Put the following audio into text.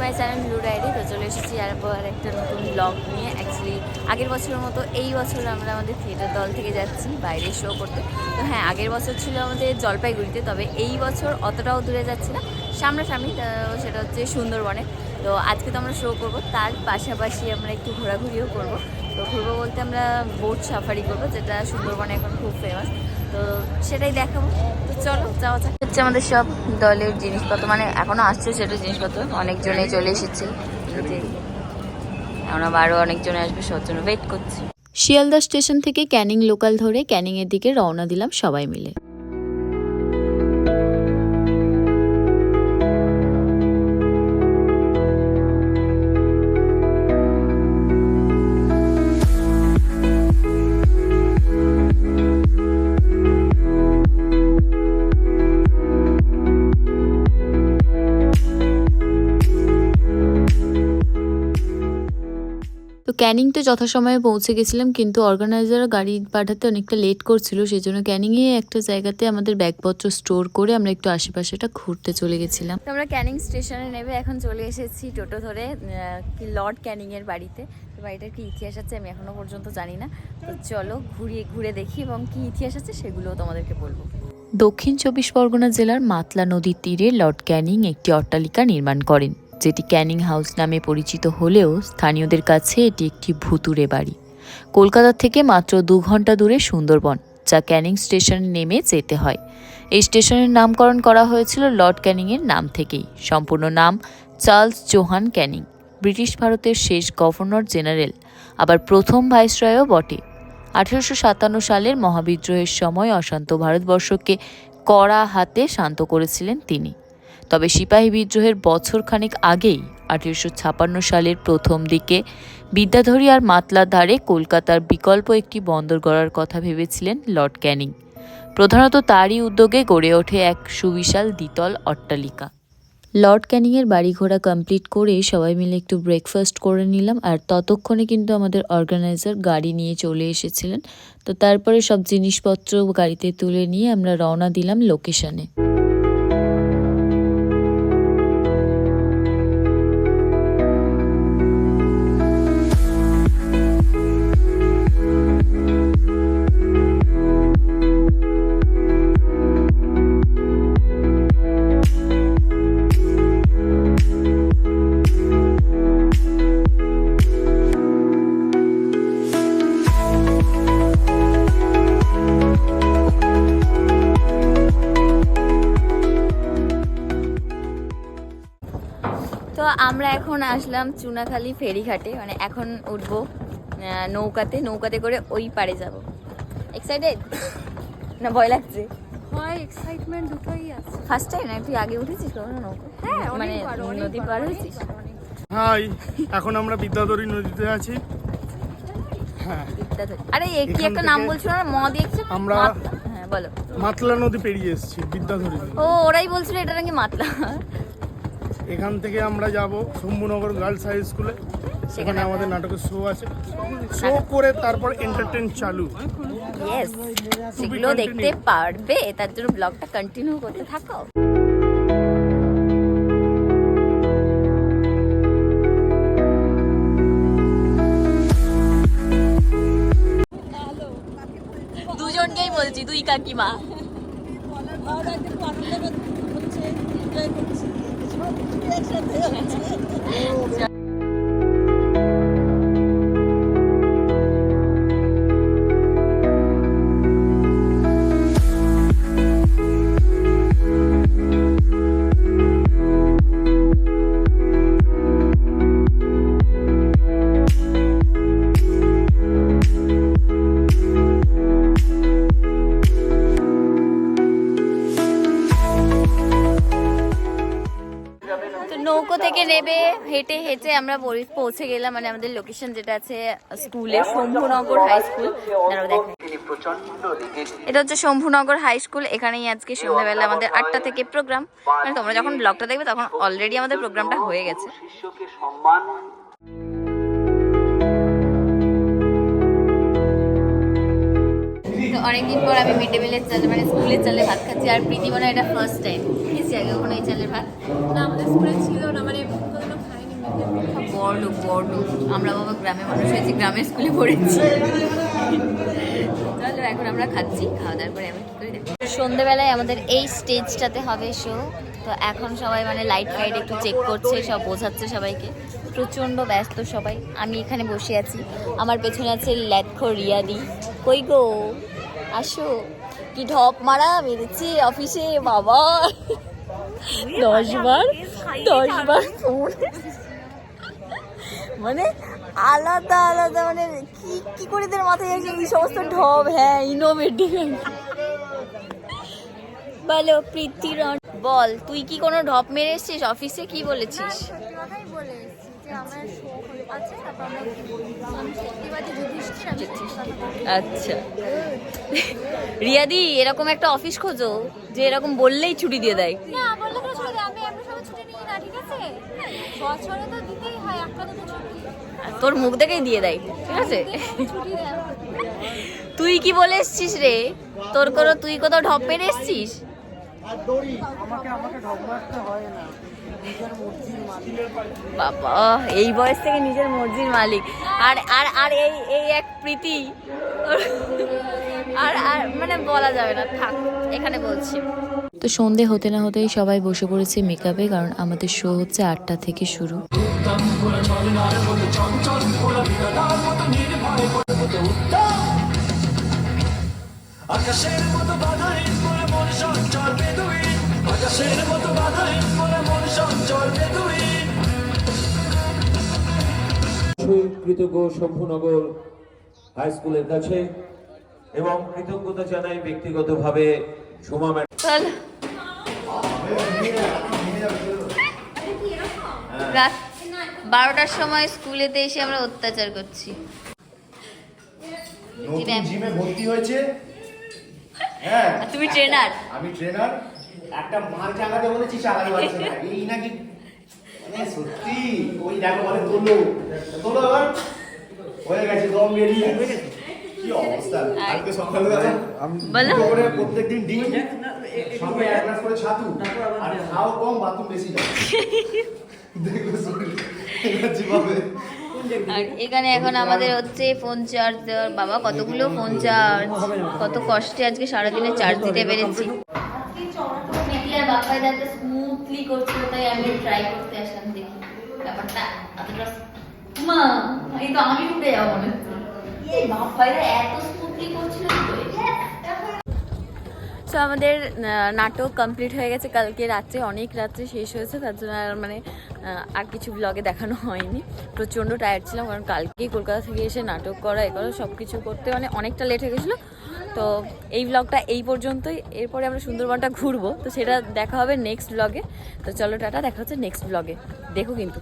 মাই channel blue diary, তো চলে এসেছি আর একটা নতুন ব্লগ নিয়ে। অ্যাকচুয়ালি আগের বছরের মতো এই বছর আমরা আমাদের থিয়েটার দল থেকে যাচ্ছি বাইরে শো করতে। তো হ্যাঁ আগের বছর ছিল আমাদের জলপাইগুড়িতে, তবে এই বছর অতটাও দূরে যাচ্ছি না। সামনাসামনি সেটা হচ্ছে সুন্দরবনে। তো আজকে তো আমরা শো করব, তার পাশাপাশি আমরা একটু ঘোরাঘুরিও করব। তো ঘুরবো বলতে আমরা বোট সাফারি করব, যেটা সুন্দরবনে এখন খুব ফেমাস তো সেটাই দেখাবো। তো চলো যাওয়া যাক। হচ্ছে আমাদের সব দলের জিনিসপত্র মানে এখনও আসছে সেটা জিনিসপত্র অনেকজনে চলে এসেছে। এখন আবার আরও অনেকজনে আসবে সব ওয়েট করছি। শিয়ালদা স্টেশন থেকে ক্যানিং লোকাল ধরে ক্যানিংয়ের দিকে রওনা দিলাম সবাই মিলে। ক্যানিং তো যথাসময়ে পৌঁছে গেছিলাম কিন্তু অর্গানাইজার গাড়ি পাঠাতে অনেকটা লেট করছিল সেই জন্য ক্যানিংয়ে একটা জায়গাতে আমাদের ব্যাগপত্র স্টোর করে আমরা একটু আশেপাশেটা ঘুরতে চলে গেছিলাম। তো আমরা ক্যানিং স্টেশনে নেবে এখন চলে এসেছি টোটো ধরে কি লর্ড ক্যানিং এর বাড়িতে। তো বাড়িটার কি ইতিহাস আছে আমি এখনও পর্যন্ত জানি না। তো চলো ঘুরিয়ে ঘুরে দেখি এবং কি ইতিহাস আছে সেগুলোও তোমাদেরকে বলব। দক্ষিণ চব্বিশ পরগনা জেলার মাতলা নদীর তীরে লর্ড ক্যানিং একটি অট্টালিকা নির্মাণ করেন। যেটি ক্যানিং হাউস নামে পরিচিত হলেও স্থানীয়দের কাছে এটি একটি ভুতুরে বাড়ি। কলকাতা থেকে মাত্র দু ঘণ্টা দূরে সুন্দরবন, যা ক্যানিং স্টেশনে নেমে যেতে হয়। এই স্টেশনের নামকরণ করা হয়েছিল লর্ড ক্যানিংয়ের নাম থেকেই। সম্পূর্ণ নাম চার্লস জোহান ক্যানিং, ব্রিটিশ ভারতের শেষ গভর্নর জেনারেল, আবার প্রথম ভাইসরয়ও বটে। আঠেরোশো সাতান্ন সালের মহাবিদ্রোহের সময় অশান্ত ভারতবর্ষকে কড়া হাতে শান্ত করেছিলেন তিনি। তবে সিপাহী বিদ্রোহের বছর খানেক আগেই আঠেরোশো ছাপান্ন সালের প্রথম দিকে বিদ্যাধরী আর মাতলার ধারে কলকাতার বিকল্প একটি বন্দর গড়ার কথা ভেবেছিলেন লর্ড ক্যানিং। প্রধানত তারই উদ্যোগে গড়ে ওঠে এক সুবিশাল দ্বিতল অট্টালিকা। লর্ড ক্যানিংয়ের বাড়ি ঘোড়া কমপ্লিট করে সবাই মিলে একটু ব্রেকফাস্ট করে নিলাম আর ততক্ষণে কিন্তু আমাদের অর্গানাইজার গাড়ি নিয়ে চলে এসেছিলেন। তো তারপরে সব জিনিসপত্র গাড়িতে তুলে নিয়ে আমরা রওনা দিলাম লোকেশনে। আমরা এখন আসলাম চুনাখালি ফেরিঘাটে মানে এখন উঠবো আহ, নৌকাতে নৌকাতে করে ওই পারে যাব। এক্সাইটেড না ভয় লাগছে? হয় এক্সাইটমেন্ট দুটোই আছে। ফার্স্ট টাইম না তুই আগে উঠেছিস কখনো নৌকা? হ্যাঁ মানে নদী পার হয়েছিস। হাই এখন আমরা বিদ্যাধরী নদীতে আছি। হ্যাঁ। আরে এ কি একটা নাম থেকে বলছিল না? ম দিয়ে আমরা- হ্যাঁ বলো। মাতলা নদী পেরিয়ে এসেছি বিদ্যাধরী ও ওরাই বলছিল এটা নাকি মাতলা। এখান থেকে আমরা যাব শম্ভুনগর গার্লস হাই স্কুলে। সেখানে আমাদের নাটকের শো আছে। শো করে তারপর এন্টারটেন চালু। ইয়েস সেগুলো দেখতে পারবে। তার জন্য ব্লগটা কন্টিনিউ করতে থাকো। দুজনকেই বলছি দুই কাকিমা। তো নৌকো থেকে নেবে, হেঁটে হেঁটে আমরা পৌঁছ- গেলাম মানে আমাদের লোকেশন যেটা আছে, স্কুলে, শম্ভুনগর হাই স্কুল এটা হচ্ছে শম্ভুনগর হাই স্কুল এখানেই আজকে সন্ধ্যাবেলা আমাদের আটটা থেকে প্রোগ্রাম মানে তোমরা যখন ব্লগটা দেখবে, তখন অলরেডি আমাদের প্রোগ্রামটা হয়ে গেছে। তো অনেকদিন পর আমি মিড ডে মিলের চালে মানে স্কুলের চালে ভাত খাচ্ছি। আর প্রীতি মনে হয় এটা ফার্স্ট টাইম খেয়েছি আগে কখনো এই চালের ভাত? না আমাদের স্কুলে ছিল না মানে কোনোদিনও খাইনি। বড় বড় আমরা বাবা গ্রামে মানুষ হয়েছি গ্রামের স্কুলে পড়েছি। চলো এখন আমরা খাচ্ছি খাওয়া দাওয়ার পরে আমরা কি করে দেখি সন্ধেবেলায় আমাদের এই স্টেজটাতে হবে শো তো এখন সবাই মানে লাইট ফাইট একটু চেক করছে সব বোঝাচ্ছে সবাইকে। প্রচণ্ড ব্যস্ত সবাই। আমি এখানে বসে আছি। আমার পেছনে আছে ল্যাথো রিয়াদি। কই গো? আসো। কি ঢপ মারা মেরেছে অফিসে বাবা। দশ বার দশ বার ফোন মানে আলাদা আলাদা মানে কি কি করে এদের মাথায় আসে? এই সমস্ত ঢপ হ্যাঁ ইনোভেটিভ বলো প্রীতিরণ। বল তুই কি কোনো ঢপ মেরে এসছিস? অফিসে কি বলেছিস? সত্যি কথাই বলে এসেছি যে আমার আচ্ছা। রিয়াদি এরকম একটা অফিস খোঁজো যে এরকম বললেই ছুটি দিয়ে দেয়। না না হয় তোর মুখ দেখেই দিয়ে দেয় ঠিক আছে? তুই কি বলে এসছিস রে? তোর কোনো তুই কোথাও ঢপ মেরে এসছিস? বাবা এই বয়স থেকে নিজের মর্জির মালিক। আর আর আর এই এই এক প্রীতি আর আর মানে বলা যাবে না। থাক এখানে বলছি। তো সন্ধে হতে না হতেই সবাই বসে পড়েছে মেকআপে কারণ আমাদের শো হচ্ছে আটটা থেকে শুরু। আকাশের মতো করে মন বেদুইন আকাশের মতো বাধাহীন করে মন কৃতজ্ঞ শম্ভুনগর হাই স্কুলের কাছে এবং কৃতজ্ঞতা জানাই ব্যক্তিগতভাবে সোমা ম্যাডাম। রাত বারোটার সময় স্কুলেতে এসে আমরা অত্যাচার করছি। জিমে। ভর্তি হয়েছে? হ্যাঁ তুমি ট্রেনার আমি ট্রেনার একটা মাল চালাতে বলেছি চালাতে পারছে না। এই নাকি মানে সত্যি ওই দেখো বলে তোলো। তোলো এবার হয়ে গেছে দম বেরিয়ে কি অবস্থা? আজকে সকালবেলা করে প্রত্যেকদিন ডিম সঙ্গে এক গ্লাস করে ছাতু। আর খাও কম বাথরুম বেশি যায় দেখো শরীর এনার্জি পাবে আর এখানে এখন আমাদের হচ্ছে ফোন চার্জ দেওয়ার বাবা কতগুলো ফোন চার্জ কত কষ্টে আজকে সারাদিনে চার্জ দিতে পেরেছি। বাপ্পাই দাদা স্মুথলি করছিল, তাই আমি ট্রাই করতে আসলাম, দেখি ব্যাপারটা এতটা মা, এই তো আমি উঠে যাব মনে এই বাপ্পাইরা এত স্মুথলি করছিল? সো আমাদের নাটক কমপ্লিট হয়ে গেছে। কালকে রাত্রে, অনেক রাত্রে শেষ হয়েছে, তার জন্য আর মানে আর কিছু ব্লগে দেখানো হয়নি। প্রচণ্ড টায়ার্ড ছিলাম, কারণ কালকেই কলকাতা থেকে এসে নাটক করা, এ করা সব কিছু করতে মানে অনেকটা লেট হয়ে গেছিল। তো এই ব্লগটা এই পর্যন্তই। এরপরে আমরা সুন্দরবনটা ঘুরবো। তো সেটা দেখা হবে নেক্সট ব্লগে তো চলো টাটা, দেখা হচ্ছে নেক্সট ব্লগে দেখো কিন্তু।